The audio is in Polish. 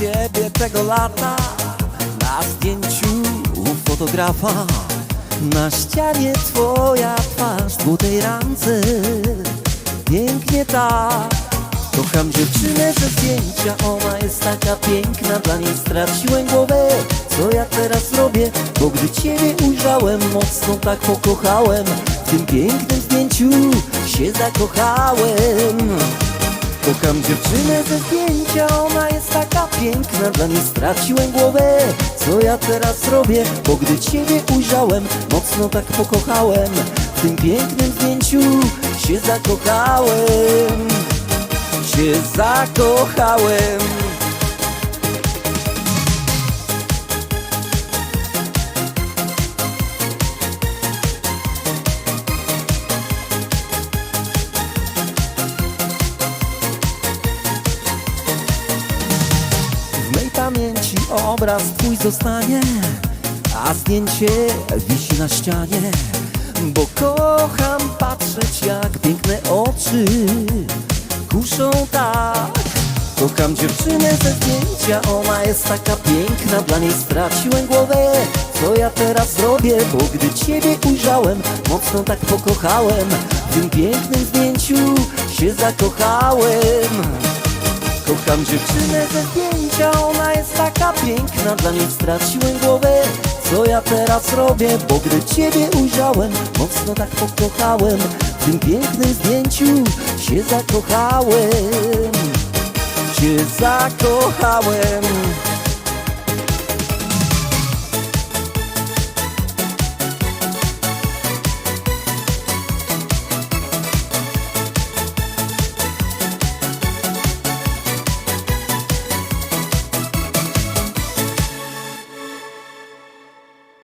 Ciebie tego lata. Na zdjęciu u fotografa Na ścianie twoja twarz w złotej ramce Pięknie tak. Kocham dziewczynę ze zdjęcia Ona jest taka piękna. Dla niej straciłem głowę Co ja teraz robię? Bo gdy ciebie ujrzałem Mocno tak pokochałem. W tym pięknym zdjęciu się zakochałem. Kocham dziewczynę ze zdjęcia, ona jest taka piękna Dla niej straciłem głowę, co ja teraz robię? Bo gdy Ciebie ujrzałem, mocno tak pokochałem. W tym pięknym zdjęciu się zakochałem. Się zakochałem obraz twój zostanie A zdjęcie wisi na ścianie. Bo kocham patrzeć jak piękne oczy Kuszą tak. Kocham dziewczynę ze zdjęcia Ona jest taka piękna. Dla niej straciłem głowę Co ja teraz zrobię? Bo gdy ciebie ujrzałem Mocno tak pokochałem. W tym pięknym zdjęciu się zakochałem Kocham dziewczynę ze zdjęcia, ona jest taka piękna. Dla niej straciłem głowę, co ja teraz robię? Bo gdy Ciebie ujrzałem, mocno tak pokochałem. W tym pięknym zdjęciu się zakochałem. Się zakochałem